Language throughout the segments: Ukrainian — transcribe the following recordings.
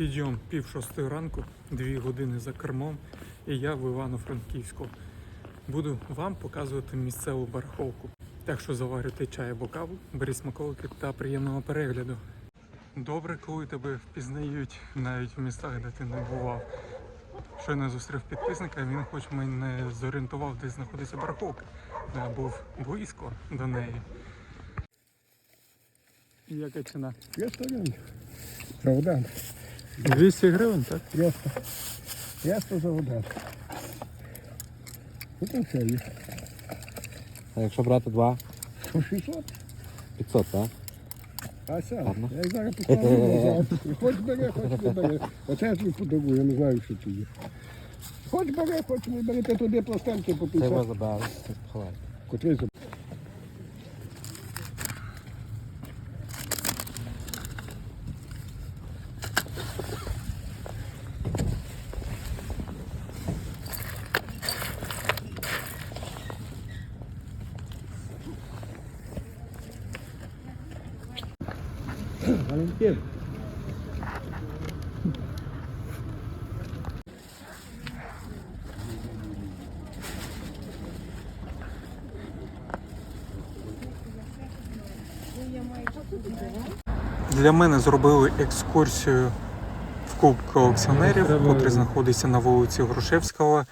Підйом пів шостої ранку, дві години за кермом, і я в Івано-Франківську. Буду вам показувати місцеву барахолку. Так що заварюйте чай або каву, беріть смаколики та приємного перегляду. Добре, коли тебе впізнають навіть в містах, де ти не бував. Щойно зустрів підписника, він хоч мене зорієнтував, де знаходиться барахолка. Я був близько до неї. Яка ціна? 200 гривень. Один. 200 гривень, так? 300. 300 за. Ну там все є. А якщо брати два, 600. 500, так? А все, Ладно. я зараз поставлю. Хоч бере, хоч не бере. Оце я тобі подарую, я не знаю, що це є. Хоч бере, хоч не бере, ти туди пластинки по Це його забрали, це поховай. Котрий за... Валентин. Для мене зробили екскурсію в клуб колекціонерів, котрий знаходиться на вулиці Грушевського.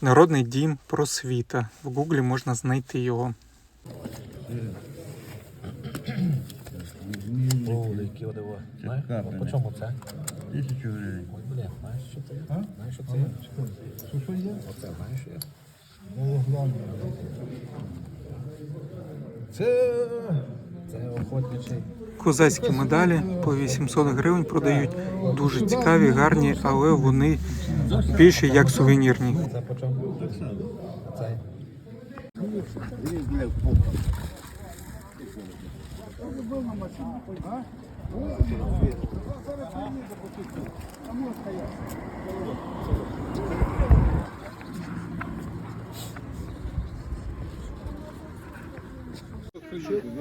Народний дім просвіта. В гуглі можна знайти його. По чому це? Тисячу гривень. Ой, блін, знаєш, що це? Знаєш, що це? Що, що є? Оце, знаєш, що є? Це... Це охотничий. Козацькі медалі по 800 гривень продають. Дуже цікаві, гарні, але вони більше як сувенірні. А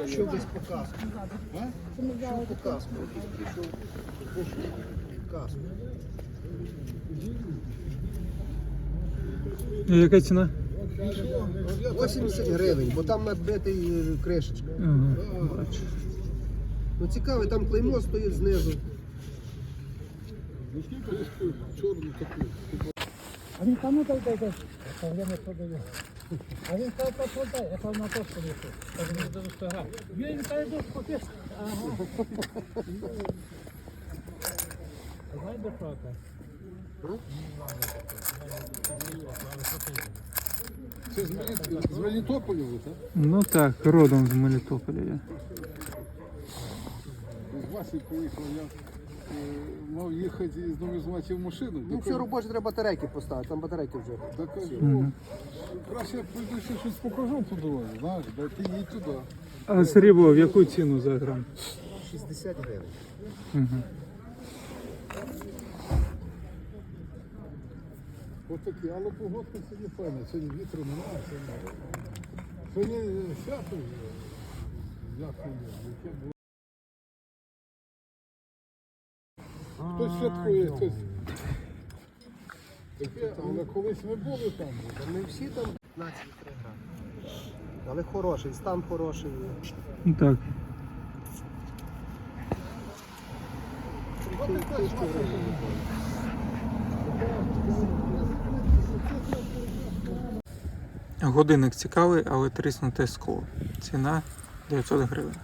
Що десь показ? Що показ? Показ. Яка ціна? 80 гривень, бо там надбитий е, кришечка. Ага. Ну цікавий, там клеймо стоїть знизу. А він кому дай дай дай? А він каже, то продай, я там на то повісив. Так мені до 100 грам. Він каже, до повісив. Ага. А знаєш, де? Це з, Меліт... з Мелітополя ви, так? Ну так, родом з Мелітополя. я. З Васі поїхав, я мав їхати з нумізматів машину. Ну все робоче треба батарейки поставити, там батарейки вже. так, ну, краще я прийду ще щось покажу по дорозі, знаєш, да ти їдь туди. А срібло в яку ціну за грам? 60 гривень. Угу. От такі, але погодка сьогодні файна, сьогодні вітру немає, сьогодні. Сьогодні свято, е, як воно, яке було. Хтось святкує, хтось. Таке, але колись ми були там. Та Ми всі там 15 грам. Але хороший, стан хороший. Ну так. Годинник цікавий, але тріснуте скло. Ціна 900 гривень.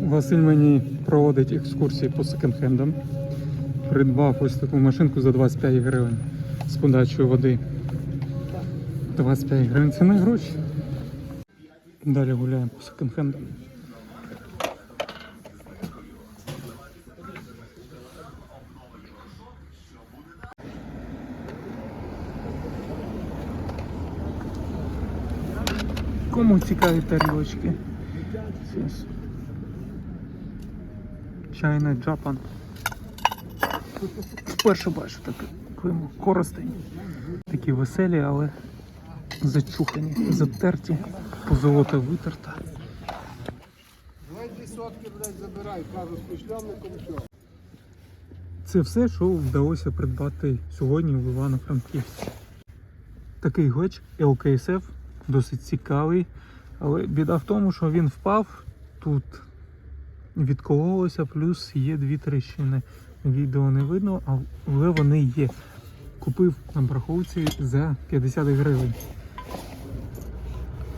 Василь мені проводить екскурсії по секонд-хендам. Придбав ось таку машинку за 25 гривень з подачою води. 25 гривень це не гроші. Далі гуляємо по секонд-хендам. Кому цікаві тарілочки? China Japan. Вперше бачу таке клеймо. Коростень. Такі веселі, але зачухані, затерті, позолота витерта. Блядь, забирай, кажу, з пошльомником що. Це все, що вдалося придбати сьогодні в Івано-Франківську. Такий глеч LKSF, досить цікавий, але біда в тому, що він впав тут відкололося, плюс є дві тріщини. Відео не видно, але вони є. Купив на барахолці за 50 гривень.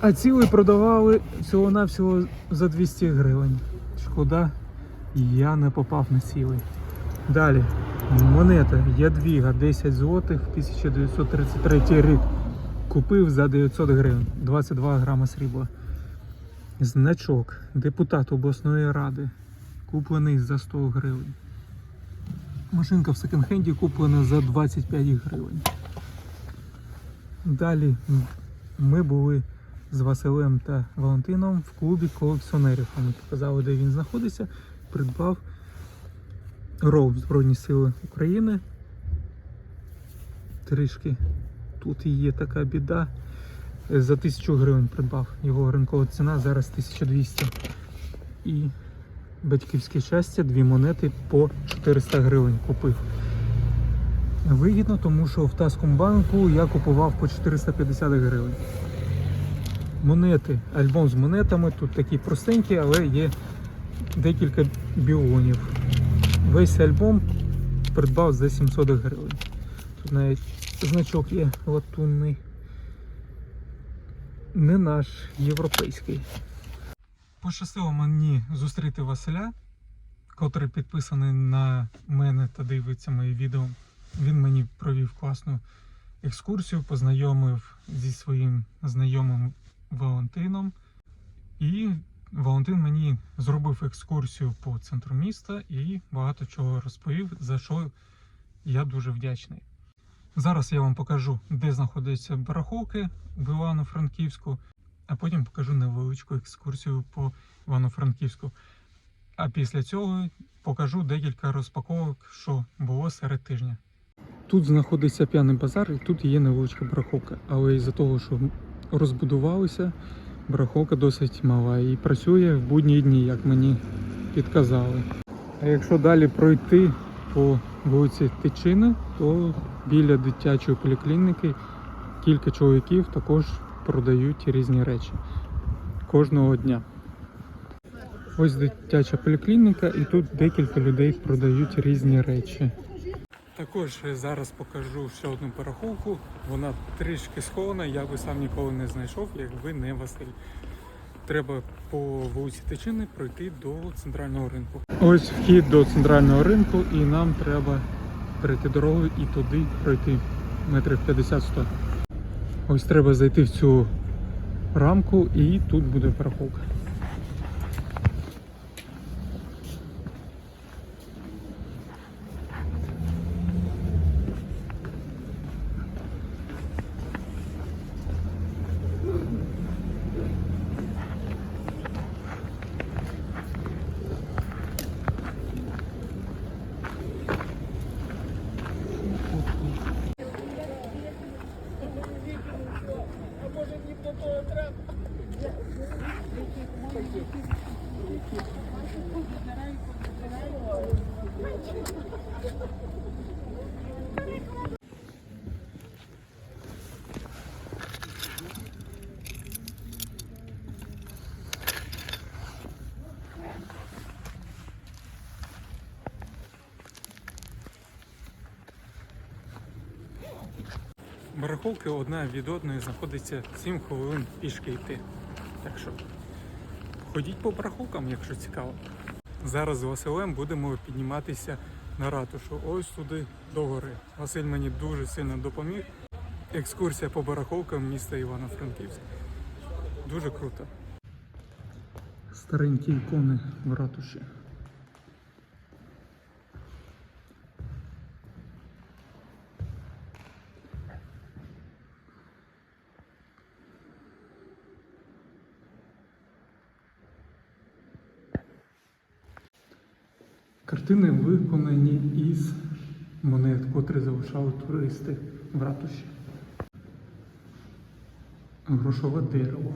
А цілий продавали всього-навсього за 200 гривень. Шкода, я не попав на цілий. Далі. Монета Ядвіга 10 злотих 1933 рік. Купив за 900 гривень, 22 грама срібла. Значок депутат обласної ради. Куплений за 100 гривень. Машинка в секонд-хенді куплена за 25 гривень. Далі ми були з Василем та Валентином в клубі колекціонерів. Вони показали, де він знаходиться. Придбав ров Збройні Сили України. Трішки тут є така біда. За 1000 гривень придбав. Його ринкова ціна зараз 1200. І батьківське щастя, дві монети по 400 гривень купив. Вигідно, тому що в Таскомбанку я купував по 450 гривень. Монети, альбом з монетами, тут такі простенькі, але є декілька біонів. Весь альбом придбав за 700 гривень. Тут навіть значок є латунний. Не наш, європейський. Пощастило мені зустріти Василя, котрий підписаний на мене та дивиться мої відео. Він мені провів класну екскурсію, познайомив зі своїм знайомим Валентином. І Валентин мені зробив екскурсію по центру міста і багато чого розповів, за що я дуже вдячний. Зараз я вам покажу, де знаходяться барахолки в Івано-Франківську, а потім покажу невеличку екскурсію по Івано-Франківську. А після цього покажу декілька розпаковок, що було серед тижня. Тут знаходиться п'яний базар, і тут є невеличка барахолка. Але із-за того, що розбудувалися, барахолка досить мала і працює в будні дні, як мені підказали. А якщо далі пройти по вулиці Тичини, то біля дитячої поліклініки кілька чоловіків також продають різні речі кожного дня. Ось дитяча поліклініка, і тут декілька людей продають різні речі. Також зараз покажу ще одну барахолку. Вона трішки схована, я би сам ніколи не знайшов, якби не Василь. Треба по вулиці Тичини пройти до центрального ринку. Ось вхід до центрального ринку, і нам треба перейти дорогу і туди пройти метрів 50-100. Ось треба зайти в цю рамку, і тут буде барахолка. Барахолки одна від одної знаходиться 7 хвилин пішки йти. Так що ходіть по барахолкам, якщо цікаво. Зараз з Василем будемо підніматися на ратушу. Ось туди до гори. Василь мені дуже сильно допоміг. Екскурсія по барахолкам міста Івано-Франківськ. Дуже круто. Старенькі ікони в ратуші. Картини виконані із монет, котрі залишали туристи в ратуші. Грошове дерево.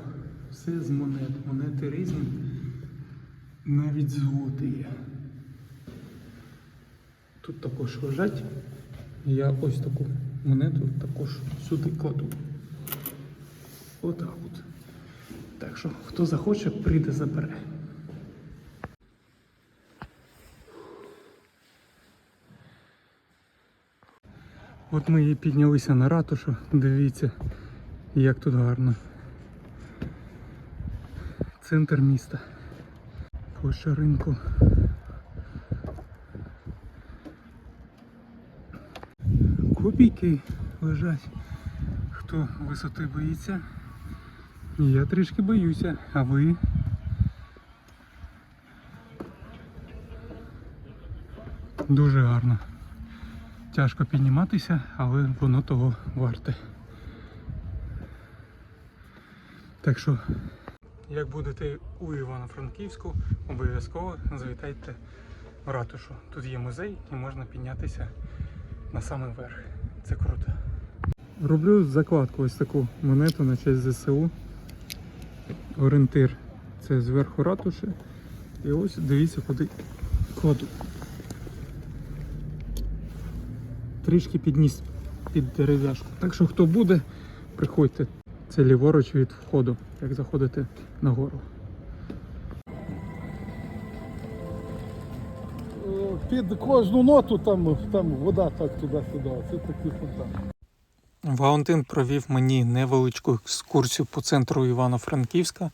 Все з монет. Монети різні. Навіть золоті є. тут також лежать. Я ось таку монету також сюди кладу. Отак от. Так що, хто захоче, прийде забере. От ми і піднялися на ратушу. Дивіться, як тут гарно. Центр міста. Площа ринку. Копійки лежать. Хто висоти боїться? Я трішки боюся, а ви? Дуже гарно. Тяжко підніматися, але воно того варте. Так що, як будете у Івано-Франківську, обов'язково завітайте в ратушу. Тут є музей і можна піднятися на самий верх. Це круто. Роблю закладку ось таку монету на честь ЗСУ. Орієнтир. Це зверху ратуші. І ось дивіться, куди кладу. Трішки підніс під дерев'яшку. Так що хто буде, приходьте. Це ліворуч від входу, як заходите нагору. Е, Під кожну ноту там, там вода так туди-сюди. Це такий фонтан. Валентин провів мені невеличку екскурсію по центру Івано-Франківська.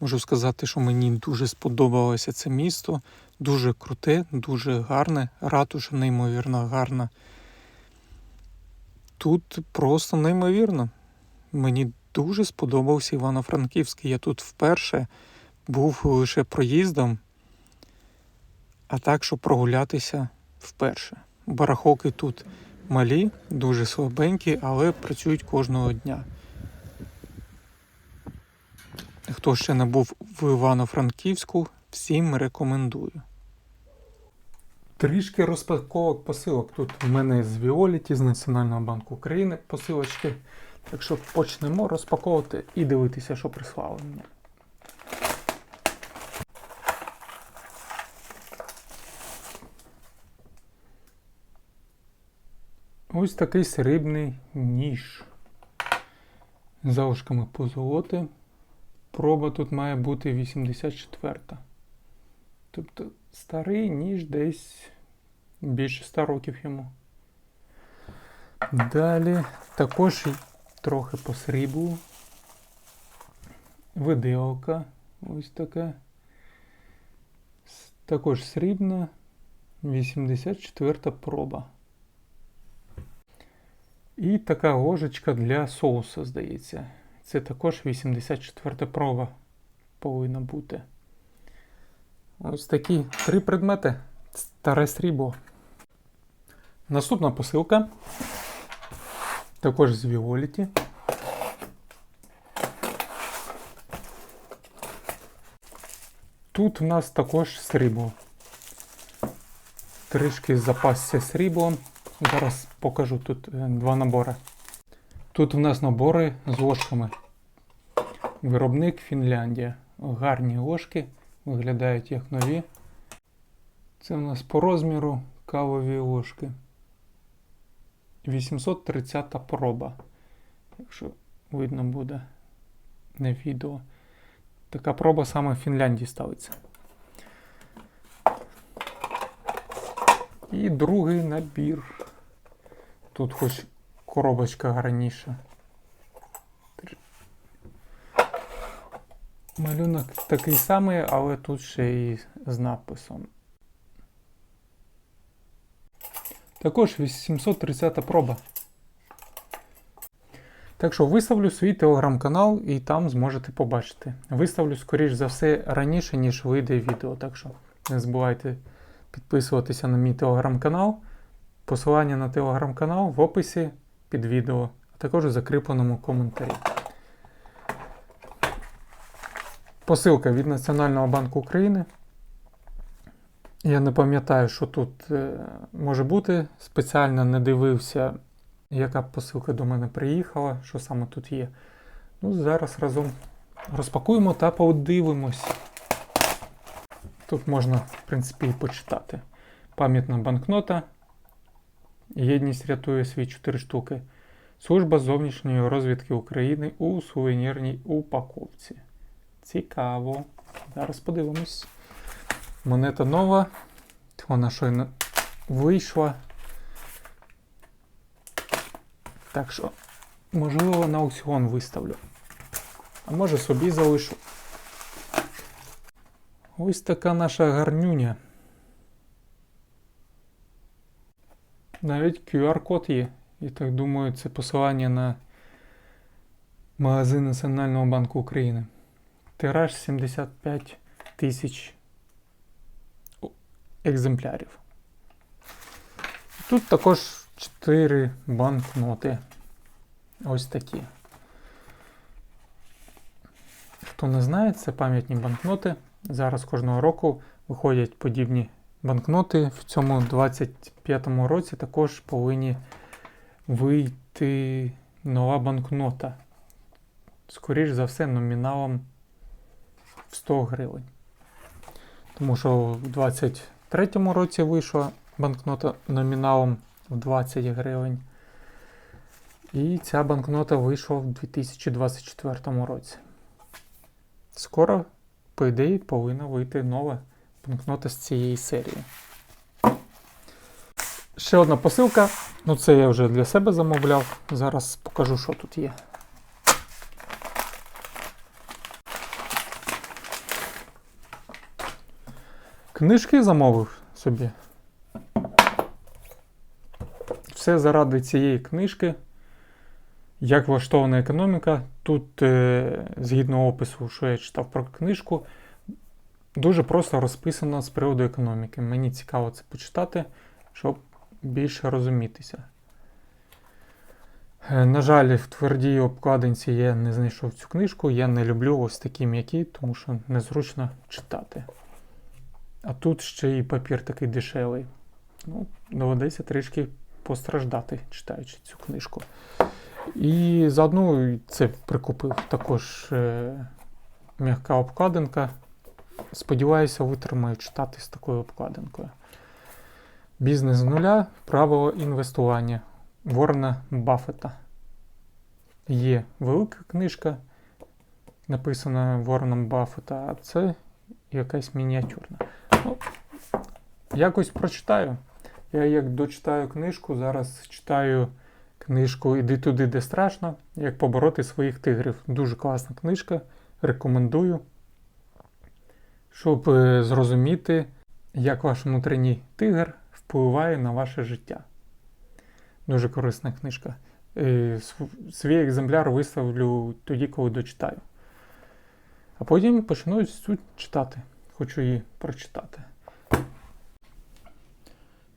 Можу сказати, що мені дуже сподобалося це місто. Дуже круте, дуже гарне, ратуша неймовірно гарна. Тут просто неймовірно. Мені дуже сподобався Івано-Франківський. Я тут вперше був лише проїздом, а так, щоб прогулятися вперше. Барахолки тут малі, дуже слабенькі, але працюють кожного дня. Хто ще не був в Івано-Франківську, всім рекомендую. Трішки розпаковок посилок. Тут в мене з Віоліті, з Національного банку України посилочки. Так що почнемо розпаковувати і дивитися, що прислали мені. Ось такий срібний ніж. З залишками позолоти. Проба тут має бути 84. Тобто старий ніж десь більше 100 років йому. Далі також трохи по сріблу. Виделка. Ось така. Також срібна. 84 проба. І така ложечка для соусу, здається. Це також 84 проба повинна бути. Ось такі три предмети. Старе срібло. Наступна посилка. Також з Віоліті. Тут в нас також срібло. Трішки запасся сріблом. Зараз покажу тут е, два набори. Тут в нас набори з ложками. Виробник Фінляндія. Гарні ложки, виглядають як нові. Це у нас по розміру кавові ложки. 830 проба. Якщо видно буде на відео. Така проба саме в Фінляндії ставиться. І другий набір. Тут хоч коробочка гарніша. Малюнок такий самий, але тут ще і з надписом. Також 830 проба. Так що виставлю свій телеграм-канал і там зможете побачити. Виставлю, скоріш за все, раніше, ніж вийде відео. Так що не забувайте підписуватися на мій телеграм-канал. Посилання на телеграм-канал в описі під відео, а також у закріпленому коментарі. Посилка від Національного банку України. Я не пам'ятаю, що тут е, може бути. Спеціально не дивився, яка посилка до мене приїхала, що саме тут є. Ну, зараз разом розпакуємо та подивимось. Тут можна, в принципі, і почитати. Пам'ятна банкнота Єдність рятує світ 4 штуки. Служба зовнішньої розвідки України у сувенірній упаковці. Цікаво. Зараз подивимось. Монета нова. Вона щойно вийшла. Так що, можливо, на аукціон виставлю. А може собі залишу. Ось така наша гарнюня. Навіть QR-код є. Я так думаю, це посилання на магазин Національного банку України. Тираж 75 тисяч екземплярів. Тут також 4 банкноти. Ось такі. Хто не знає, це пам'ятні банкноти. Зараз кожного року виходять подібні банкноти. В цьому 25-му році також повинні вийти нова банкнота. Скоріш за все, номіналом в 100 гривень. Тому що в 23-му році вийшла банкнота номіналом в 20 гривень. І ця банкнота вийшла в 2024 році. Скоро, по ідеї, повинна вийти нова банкнота з цієї серії. Ще одна посилка. Ну, це я вже для себе замовляв. Зараз покажу, що тут є. Книжки замовив собі. Все заради цієї книжки. Як влаштована економіка. Тут, е, згідно опису, що я читав про книжку, дуже просто розписано з приводу економіки. Мені цікаво це почитати, щоб більше розумітися. Е, На жаль, в твердій обкладинці я не знайшов цю книжку. Я не люблю ось такі м'які, тому що незручно читати. А тут ще і папір такий дешевий. Ну, доведеться трішки постраждати, читаючи цю книжку. І заодно це прикупив також е, м'яка обкладинка. Сподіваюся, витримаю читати з такою обкладинкою. Бізнес з нуля, правило інвестування Ворона Баффета. Є велика книжка, написана Вороном Баффета, а це якась мініатюрна. Ну, якось прочитаю. Я як дочитаю книжку, зараз читаю книжку Іди туди, де страшно, як побороти своїх тигрів. Дуже класна книжка. Рекомендую, щоб е, зрозуміти, як ваш внутрішній тигр впливає на ваше життя. Дуже корисна книжка. Е, Свій екземпляр виставлю тоді, коли дочитаю. А потім почну цю читати. Хочу її прочитати.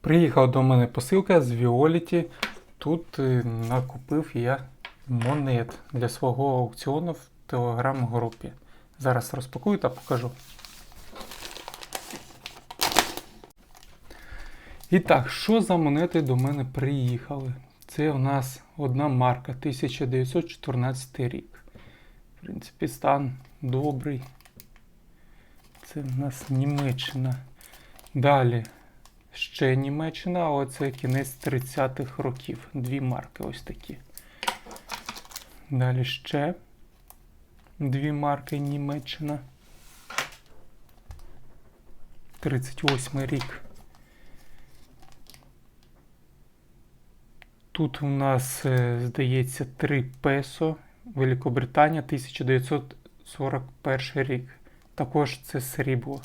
Приїхала до мене посилка з Віоліті. Тут е, накупив я монет для свого аукціону в телеграм-групі. Зараз розпакую та покажу. І так, що за монети до мене приїхали? Це у нас одна марка 1914 рік. В принципі, стан добрий. Це в нас Німеччина. Далі ще Німеччина, але це кінець 30-х років. Дві марки ось такі. Далі ще дві марки Німеччина. 38 рік. Тут у нас, е, здається, 3 песо. Великобританія 1941 рік. Також це срібло.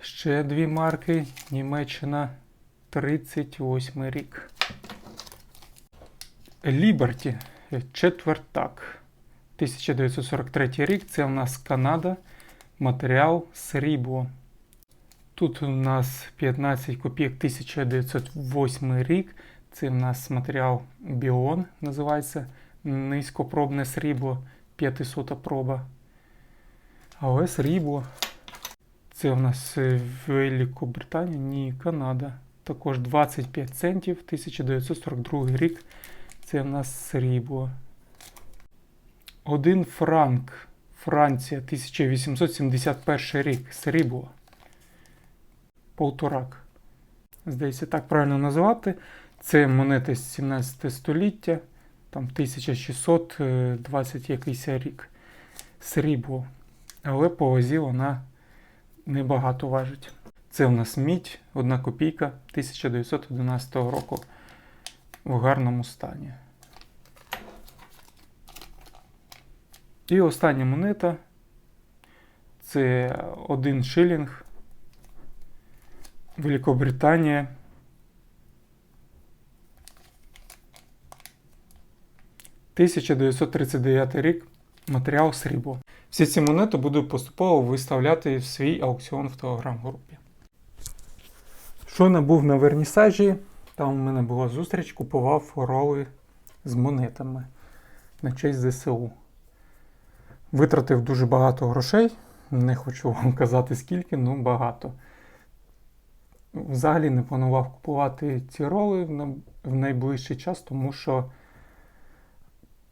Ще дві марки. Німеччина 38 рік. Ліберті. Четвертак. 1943 рік. Це у нас Канада. Матеріал срібло. Тут у нас 15 копійок 1908 рік. Це у нас матеріал Біон називається. Низькопробне срібло. 500 проба. Але срібло. Це у нас е, Великобританія, ні, Канада. Також 25 центів, 1942 рік. Це у нас срібло. Один франк. Франція, 1871 рік. Срібло. Полторак. здається, так правильно називати. Це монети з 17 століття, там 1620 якийсь рік. Срібло. Але по вазі вона небагато важить. Це в нас мідь, одна копійка 1911 року в гарному стані. І остання монета це один шилінг. Великобританія. «1939 рік. Матеріал срібло. Всі ці монети буду поступово виставляти в свій аукціон в телеграм-групі. Щойно був на вернісажі, там у мене була зустріч, купував роли з монетами на честь ЗСУ. Витратив дуже багато грошей, не хочу вам казати скільки, ну багато. Взагалі не планував купувати ці роли в найближчий час, тому що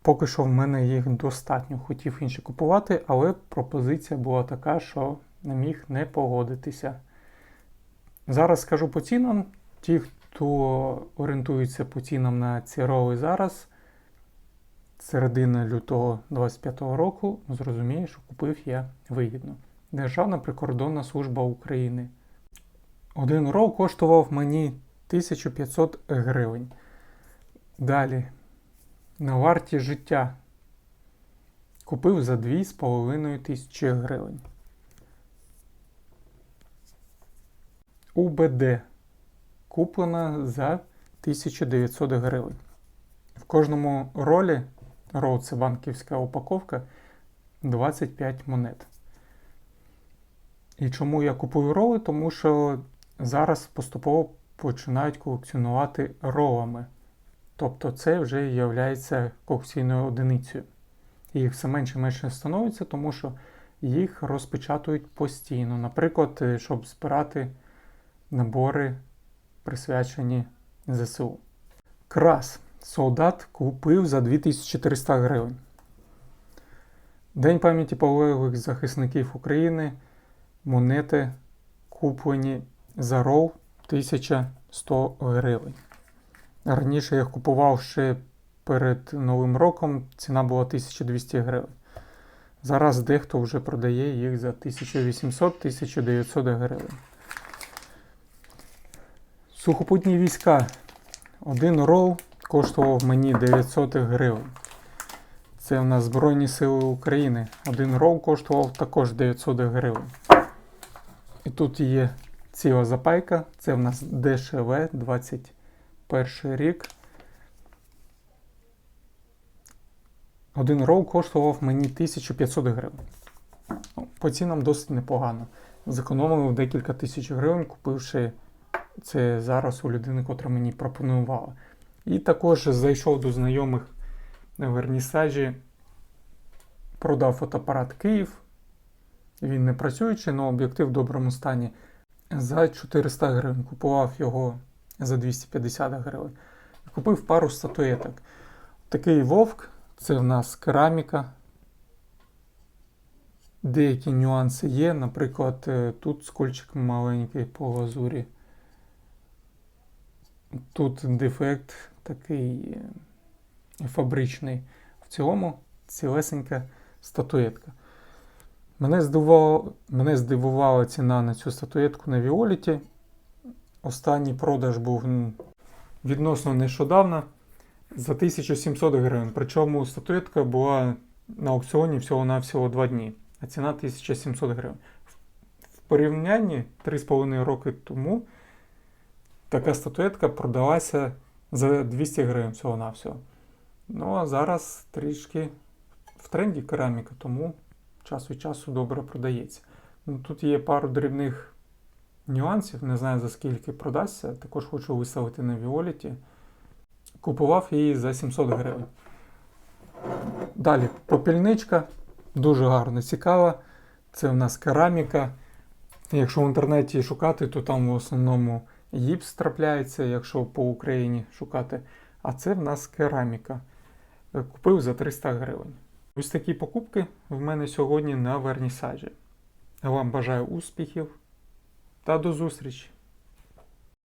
поки що в мене їх достатньо. Хотів інші купувати, але пропозиція була така, що не міг не погодитися. Зараз скажу по цінам. Ті, хто орієнтується по цінам на ці роли зараз, середина лютого 25-го року, зрозуміє, що купив я вигідно. Державна прикордонна служба України. Один рол коштував мені 1500 гривень. Далі. На варті життя. Купив за 2,5 тисячі гривень. УБД. Куплена за 1900 гривень. В кожному ролі, рол це банківська упаковка, 25 монет. І чому я купую роли? Тому що зараз поступово починають колекціонувати ролами. Тобто це вже є колекційною одиницею. Їх все менше і менше становиться, тому що їх розпечатують постійно. Наприклад, е, щоб збирати набори, присвячені ЗСУ. Крас. Солдат купив за 2400 гривень. День пам'яті полеглих захисників України. Монети куплені за рол 1100 гривень. Раніше я купував ще перед Новим роком, ціна була 1200 гривень. Зараз дехто вже продає їх за 1800-1900 гривень. Сухопутні війська. Один рол коштував мені 900 гривень. Це в нас Збройні Сили України. Один рол коштував також 900 гривень. І тут є ціла запайка, це в нас ДШВ-20 перший рік. Один рол коштував мені 1500 гривень. По цінам досить непогано. Зекономив декілька тисяч гривень, купивши це зараз у людини, котра мені пропонувала. І також зайшов до знайомих на вернісажі, продав фотоапарат Київ. Він не працюючий, але об'єктив в доброму стані. За 400 гривень купував його за 250 гривень. Купив пару статуеток. Такий вовк це в нас кераміка. Деякі нюанси є. Наприклад, е, тут скольчик маленький по глазурі. Тут дефект такий е, фабричний. В цілому цілесенька статуетка. Мене здивувала, мене здивувала ціна на цю статуетку на Віоліті. Останній продаж був відносно нещодавно за 1700 гривень. Причому статуетка була на аукціоні всього-навсього 2 дні, а ціна 1700 гривень. В- порівнянні 3,5 роки тому така статуетка продалася за 200 гривень всього-навсього. Ну а зараз трішки в тренді кераміка, тому час від часу добре продається. Ну, тут є пару дрібних нюансів, не знаю за скільки продасться. Також хочу виставити на Віоліті. Купував її за 700 гривень. Далі попільничка, дуже гарно цікава. Це в нас кераміка. Якщо в інтернеті шукати, то там в основному гіпс трапляється, якщо по Україні шукати. А це в нас кераміка. Купив за 300 гривень. Ось такі покупки в мене сьогодні на вернісажі. Вам бажаю успіхів та до зустрічі!